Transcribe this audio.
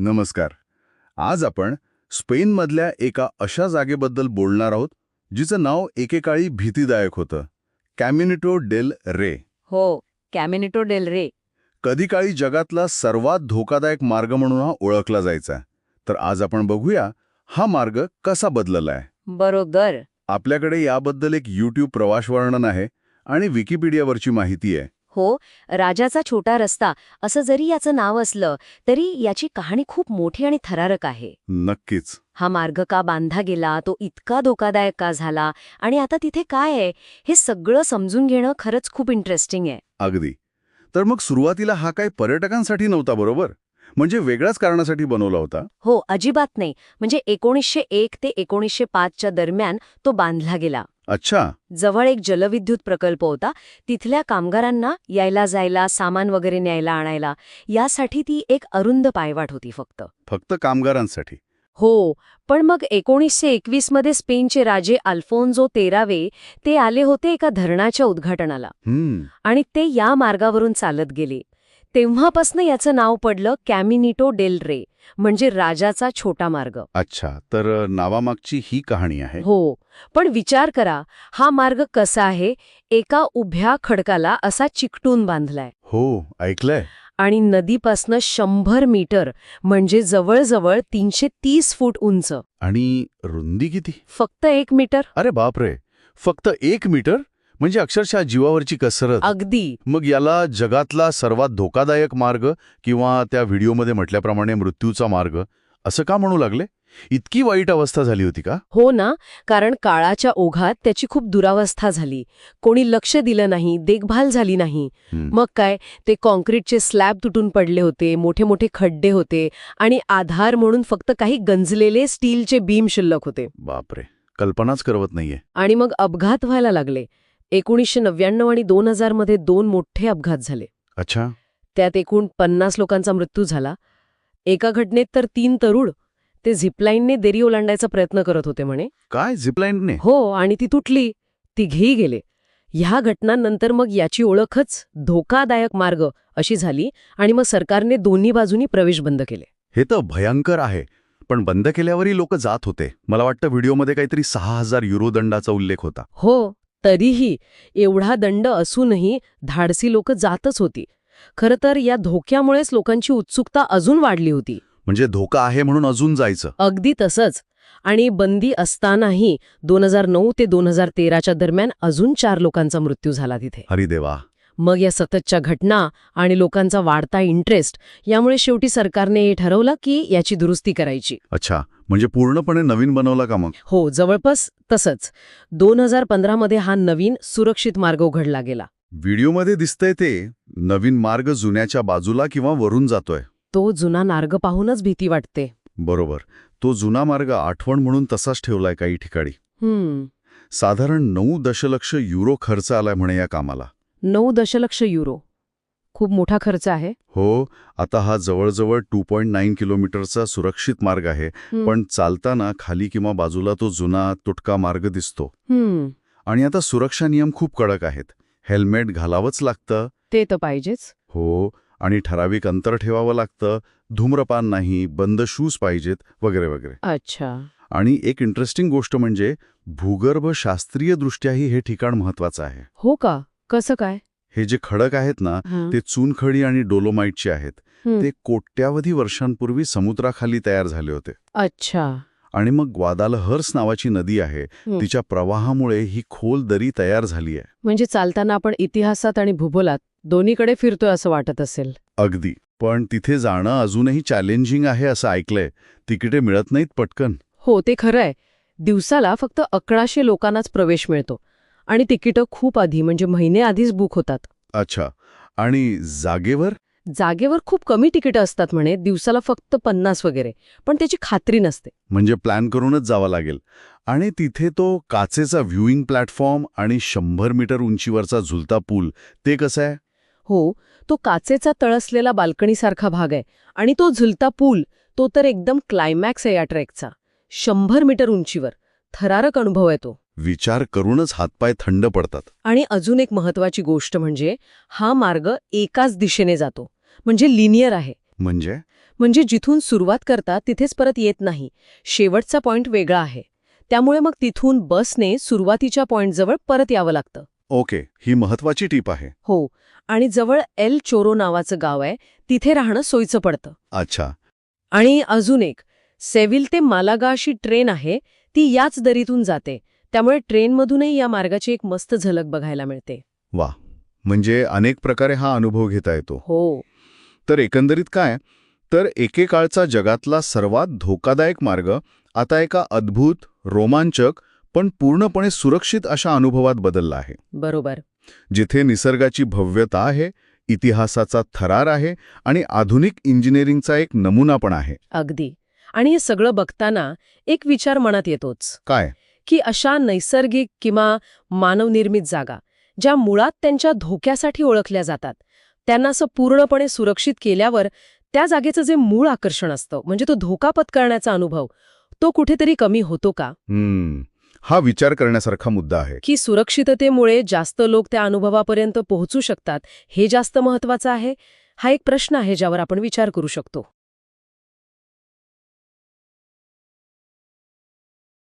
नमस्कार. आज आपण स्पेनमधल्या एका अशा जागेबद्दल बोलणार आहोत जिचं नाव एकेकाळी भीतीदायक होतं. कॅम्युनिटो डेल रे हो कॅमिनिटो डेल रे कधी काळी जगातला सर्वात धोकादायक मार्ग म्हणून हा ओळखला जायचा. तर आज आपण बघूया हा मार्ग कसा बदललाय. बरोबर. आपल्याकडे याबद्दल एक यूट्यूब प्रवास वर्णन आहे आणि विकिपीडियावरची माहिती आहे. हो राजाचा छोटा रस्ता असं जरी याचं नाव असलं तरी याची कहाणी खूप मोठी आणि थरारक आहे. नक्कीच. हा मार्ग का बांधला गेला तो इतका धोकादायक का झाला आणि आता तिथे काय आहे हे सगळं समजून घेणं खरंच खूप इंटरेस्टिंग आहे. अगदी. तर मग सुरुवातीला हा काही पर्यटकांसाठी नव्हता बरोबर? म्हणजे वेगळ्याच कारणासाठी बनवला होता? हो अजिबात नाही. म्हणजे एकोणीसशे एक ते एकोणीसशे पाचच्या दरम्यान तो बांधला गेला. अच्छा. जवळ एक जलविद्युत प्रकल्प होता. तिथल्या कामगारांना यायला जायला सामान वगैरे न्यायला आणायला यासाठी ती एक अरुंद पायवाट होती फक्त. फक्त कामगारांसाठी. हो पण मग एकोणीसशे एकवीसमध्ये स्पेनचे राजे अल्फोन्झो तेरावे ते आले होते एका धरणाच्या उद्घाटनाला. आणि ते या मार्गावरून चालत गेले. तेव्हापासनं याचं नाव पडलं कॅमिनिटो डेल रे म्हणजे राजाचा छोटा मार्ग. अच्छा तर नावामागची ही कहाणी आहे. हो पण विचार करा हा मार्ग कसा आहे एका उभ्या खडकाला असा चिकटून बांधलाय. हो ऐकलंय. आणि नदीपासनं शंभर मीटर म्हणजे जवळजवळ तीनशे तीस फूट उंच. आणि रुंदी किती? फक्त एक मीटर. अरे बापरे फक्त एक मीटर? म्हणजे अक्षरशः जीवावरची कसरत. अगदी. मग याला जगातला सर्वात धोकादायक मार्ग किंवा त्या व्हिडिओमध्ये म्हटल्याप्रमाणे मृत्यूचा मार्ग असं का म्हणू लागले? इतकी वाईट अवस्था झाली होती का? हो ना कारण काळाच्या ओघात त्याची खूप दुरावस्था झाली. कोणी लक्ष दिलं नाही देखभाल झाली नाही. मग काय ते कॉन्क्रीटचे स्लॅब तुटून पडले होते मोठे मोठे खड्डे होते आणि आधार म्हणून फक्त काही गंजलेले स्टीलचे बीम शिल्लक होते. बापरे कल्पनाच करवत नाहीये. आणि मग अपघात व्हायला लागले. एकोणीसशे नव्याण्णव आणि दोन हजारमध्ये दोन मोठे अपघात झाले. अच्छा. त्यात एकूण पन्नास लोकांचा मृत्यू झाला. एका घटनेत तर तीन तरुण ते झिपलाईनने देरी ओलांडायचा प्रयत्न करत होते म्हणे. काय? झिपलाईनने? हो आणि ती तुटली. तिघेही गेले. ह्या घटनांनंतर मग याची ओळखच धोकादायक मार्ग अशी झाली आणि मग सरकारने दोन्ही बाजूनी प्रवेश बंद केले. हे तर भयंकर आहे. पण बंद केल्यावरही लोक जात होते. मला वाटतं व्हिडिओमध्ये काहीतरी सहा हजार युरो दंडाचा उल्लेख होता. हो तरीही एवढा दंड असूनही धाडसी लोक जातच होती. खरं तर या धोक्यामुळेच लोकांची उत्सुकता अजून वाढली होती. म्हणजे धोका आहे म्हणून अजून जायचं. अगदी तसंच. आणि बंदी असतानाही दोन हजार नऊ ते दोन हजार तेराच्या दरम्यान अजून चार लोकांचा मृत्यू झाला तिथे. हरी देवा मग या सततच्या घटना आणि लोकांचा वाढता इंटरेस्ट यामुळे शेवटी सरकारने हे ठरवलं की याची दुरुस्ती करायची. अच्छा म्हणजे पूर्णपणे नवीन बनवला का मग? हो जवळपास तसंच. दोन हजार पंधरामध्ये हा नवीन सुरक्षित मार्ग उघडला गेला. व्हिडिओमध्ये दिसतंय ते नवीन मार्ग जुन्याच्या बाजूला किंवा वरून जातोय. तो जुना मार्ग पाहूनच भीती वाटते. बरोबर. तो जुना मार्ग आठवण म्हणून तसाच ठेवलाय काही ठिकाणी. साधारण नऊ दशलक्ष युरो खर्च आलाय म्हणे या कामाला. नऊ दशलक्ष युरो. खूप मोठा खर्च आहे. हो आता हा जवळजवळ टू पॉईंट नाईन किलोमीटरचा सुरक्षित मार्ग आहे. पण चालताना खाली किंवा बाजूला तो जुना तुटका मार्ग दिसतो. हम्म. आणि आता सुरक्षा नियम खूप कडक आहेत. हेल्मेट घालावंच लागतं. ते तर पाहिजेच. हो आणि ठराविक अंतर ठेवावं लागतं. धूम्रपान नाही बंद शूज पाहिजेत वगैरे वगैरे. अच्छा. आणि एक इंटरेस्टिंग गोष्ट म्हणजे भूगर्भ शास्त्रीयदृष्ट्याही हे ठिकाण महत्वाचं आहे. हो का? कसं काय? हे जे खडक आहेत ना. ते चुनखडी आणि डोलोमाइटचे आहेत. ते कोट्यावधी वर्षांपूर्वी समुद्राखाली तयार झाले होते. अच्छा. आणि मग ग्वादालहर्स नावाची नदी आहे. तिच्या प्रवाहामुळे ही खोल दरी तयार झाली आहे. म्हणजे चालताना आपण इतिहासात आणि भूगोलात दोन्हीकडे फिरतोय असं वाटत असेल. अगदी. पण तिथे जाणं अजूनही चॅलेंजिंग आहे असं ऐकलंय. तिकिटे मिळत नाहीत पटकन. हो ते खरं आहे दिवसाला फक्त अकराशे लोकांनाच प्रवेश मिळतो. आणि तिकीटं खूप आधी म्हणजे महिने आधीच बुक होतात. अच्छा. आणि जागेवर? जागेवर खूप कमी तिकीटं असतात म्हणे दिवसाला फक्त पन्नास वगैरे पण त्याची खात्री नसते. म्हणजे प्लॅन करूनच जावं लागेल. आणि तिथे तो काचेचा व्ह्यूइंग प्लॅटफॉर्म आणि शंभर मीटर उंचीवरचा झुलता पूल ते कसं आहे? हो तो काचेचा तळसलेला बाल्कनीसारखा भाग आहे आणि तो झुलता पूल तो तर एकदम क्लायमॅक्स आहे या ट्रेकचा शंभर मीटर उंचीवर. थरारक अनुभव आहे तो. विचार करूनच हातपाय थंड पडतात. आणि अजून एक महत्वाची गोष्ट म्हणजे हा मार्ग एकाच दिशेने जातो. म्हणजे लिनियर आहे. म्हणजे? म्हणजे जिथून सुरुवात करता तिथेच परत येत नाही. शेवटचा पॉइंट वेगळा आहे. त्यामुळे मग तिथून बसने सुरुवातीच्या पॉइंटजवळ परत यावं लागतं. ओके ही महत्वाची टीप आहे. हो. आणि जवळ एल चोरो नावाचं गाव आहे. तिथे राहणं सोयीचं पडतं. अच्छा. आणि अजून एक सेव्हिल ते मालागा अशी ट्रेन आहे. ती याच दरीतून जाते. त्यामुळे ट्रेनमधूनही या मार्गाची एक मस्त झलक बघायला मिळते. वा म्हणजे अनेक प्रकारे हा अनुभव घेता येतो. हो. तर एकंदरीत काय? तर एकेकाळचा जगातला सर्वात धोकादायक मार्ग आता एका अद्भुत रोमांचक पण पूर्णपणे सुरक्षित अशा अनुभवात बदलला आहे. बरोबर. जिथे निसर्गाची भव्यता आहे इतिहासाचा थरार आहे आणि आधुनिक इंजिनिअरिंगचा एक नमुना पण आहे. अगदी. आणि हे सगळं बघताना एक विचार मनात येतोच. काय? की अशा नैसर्गिक किंवा मानवनिर्मित जागा ज्या मुळात त्यांच्या धोक्यासाठी ओळखल्या जातात. त्यांना असं पूर्णपणे सुरक्षित केल्यावर त्या जागेचं जे मूळ आकर्षण असतं म्हणजे तो धोका पत्करण्याचा अनुभव तो कुठेतरी कमी होतो का? हा विचार करण्यासारखा मुद्दा आहे. की सुरक्षिततेमुळे जास्त लोक त्या अनुभवापर्यंत पोहोचू शकतात हे जास्त महत्वाचं आहे? हा एक प्रश्न आहे ज्यावर आपण विचार करू शकतो.